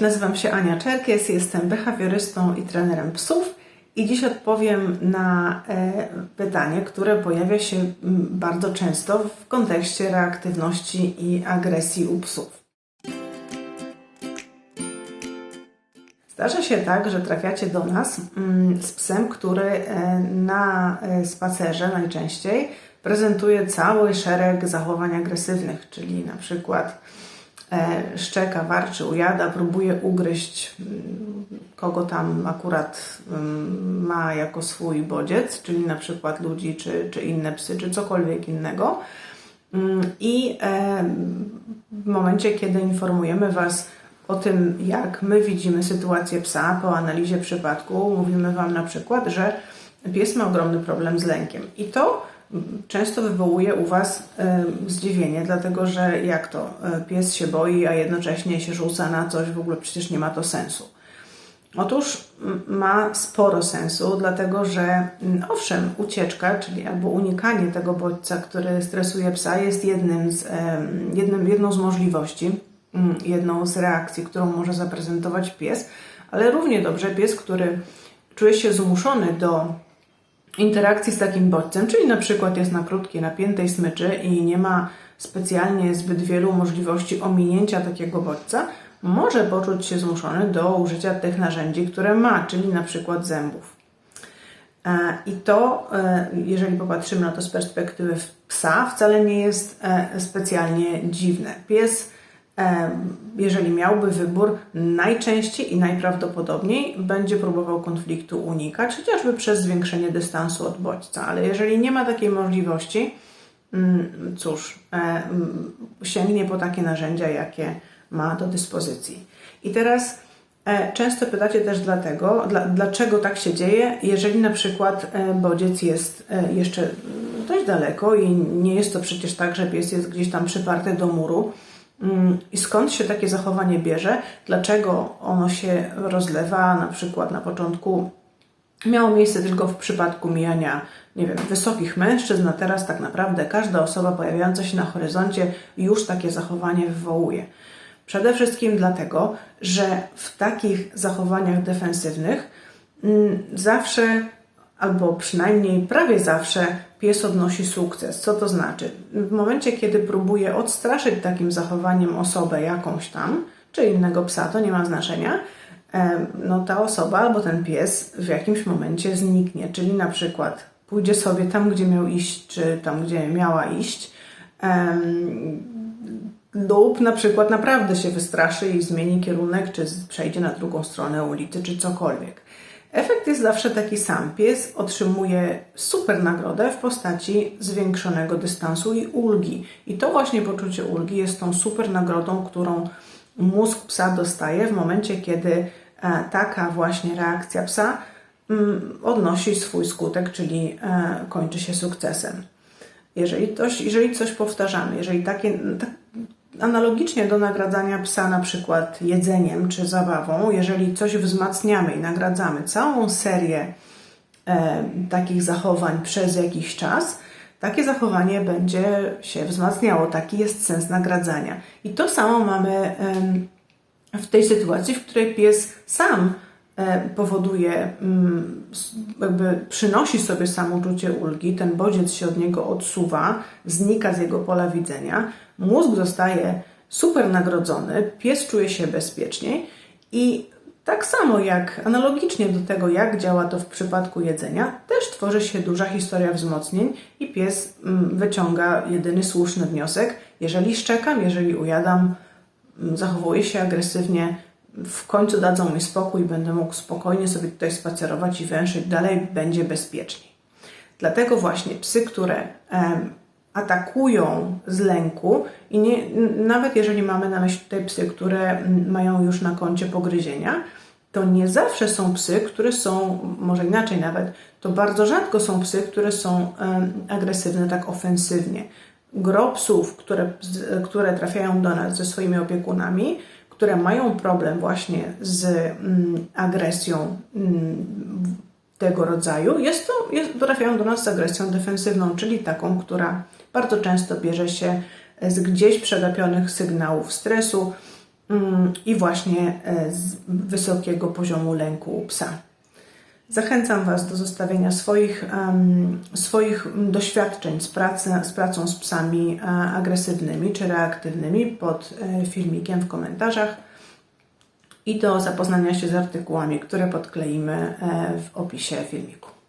Nazywam się Ania Czerkies, jestem behawiorystą i trenerem psów i dziś odpowiem na e, pytanie, które pojawia się bardzo często w kontekście reaktywności i agresji u psów. Zdarza się tak, że trafiacie do nas z psem, który e, na e, spacerze najczęściej prezentuje cały szereg zachowań agresywnych, czyli na przykład szczeka, warczy, ujada, próbuje ugryźć mm, kogo tam akurat mm, ma jako swój bodziec, czyli na przykład ludzi, czy, czy inne psy, czy cokolwiek innego. Mm, I e, w momencie, kiedy informujemy Was o tym, jak my widzimy sytuację psa po analizie przypadku, mówimy Wam na przykład, że pies ma ogromny problem z lękiem. I to często wywołuje u Was zdziwienie, dlatego że jak to? E, Pies się boi, a jednocześnie się rzuca na coś, w ogóle przecież nie ma to sensu. Otóż ma sporo sensu, dlatego że owszem, ucieczka, czyli albo unikanie tego bodźca, który stresuje psa, jest jednym z, jednym, jedną z możliwości, jedną z reakcji, którą może zaprezentować pies, ale równie dobrze pies, który czuje się zmuszony do interakcji z takim bodźcem, czyli na przykład jest na krótkiej, napiętej smyczy i nie ma specjalnie zbyt wielu możliwości ominięcia takiego bodźca, może poczuć się zmuszony do użycia tych narzędzi, które ma, czyli na przykład zębów. E, I to, e, jeżeli popatrzymy na to z perspektywy psa, wcale nie jest e, specjalnie dziwne. Pies jeżeli miałby wybór, najczęściej i najprawdopodobniej będzie próbował konfliktu unikać, chociażby przez zwiększenie dystansu od bodźca. Ale jeżeli nie ma takiej możliwości, mm, cóż, sięgnie po takie narzędzia, jakie ma do dyspozycji. I teraz e, często pytacie też dlatego, dla, dlaczego tak się dzieje, jeżeli na przykład e, bodziec jest e, jeszcze dość daleko i nie jest to przecież tak, że pies jest gdzieś tam przyparty do muru I skąd się takie zachowanie bierze? Dlaczego ono się rozlewa? Na przykład na początku miało miejsce tylko w przypadku mijania, nie wiem, wysokich mężczyzn, a teraz tak naprawdę każda osoba pojawiająca się na horyzoncie już takie zachowanie wywołuje. Przede wszystkim dlatego, że w takich zachowaniach defensywnych mm, zawsze albo przynajmniej prawie zawsze pies odnosi sukces. Co to znaczy? W momencie, kiedy próbuje odstraszyć takim zachowaniem osobę jakąś tam, czy innego psa, to nie ma znaczenia, no ta osoba albo ten pies w jakimś momencie zniknie, czyli na przykład pójdzie sobie tam, gdzie miał iść, czy tam, gdzie miała iść, lub na przykład naprawdę się wystraszy i zmieni kierunek, czy przejdzie na drugą stronę ulicy, czy cokolwiek. Efekt jest zawsze taki sam. Pies otrzymuje super nagrodę w postaci zwiększonego dystansu i ulgi. I to właśnie poczucie ulgi jest tą super nagrodą, którą mózg psa dostaje w momencie, kiedy e, taka właśnie reakcja psa mm, odnosi swój skutek, czyli e, kończy się sukcesem. Jeżeli coś, jeżeli coś powtarzamy, jeżeli takie, Analogicznie do nagradzania psa na przykład jedzeniem czy zabawą, jeżeli coś wzmacniamy i nagradzamy całą serię e, takich zachowań przez jakiś czas, takie zachowanie będzie się wzmacniało. Taki jest sens nagradzania. I to samo mamy e, w tej sytuacji, w której pies sam powoduje, mm, jakby przynosi sobie samouczucie ulgi, ten bodziec się od niego odsuwa, znika z jego pola widzenia, mózg zostaje super nagrodzony, pies czuje się bezpieczniej i tak samo jak analogicznie do tego, jak działa to w przypadku jedzenia, też tworzy się duża historia wzmocnień i pies mm, wyciąga jedyny słuszny wniosek. Jeżeli szczekam, jeżeli ujadam, mm, zachowuję się agresywnie, w końcu dadzą mi spokój, będę mógł spokojnie sobie tutaj spacerować i węszyć dalej, będzie bezpieczniej. Dlatego właśnie psy, które atakują z lęku i nie, nawet jeżeli mamy na myśli te psy, które mają już na koncie pogryzienia, to nie zawsze są psy, które są, może inaczej nawet, to bardzo rzadko są psy, które są agresywne tak ofensywnie. Gro psów, które, które trafiają do nas ze swoimi opiekunami, które mają problem właśnie z mm, agresją mm, tego rodzaju, jest to, jest, trafiają do nas z agresją defensywną, czyli taką, która bardzo często bierze się z gdzieś przegapionych sygnałów stresu, mm, i właśnie e, z wysokiego poziomu lęku u psa. Zachęcam Was do zostawienia swoich, em, swoich doświadczeń z, pracy, z pracą z psami e, agresywnymi czy reaktywnymi pod e, filmikiem w komentarzach i do zapoznania się z artykułami, które podkleimy e, w opisie filmiku.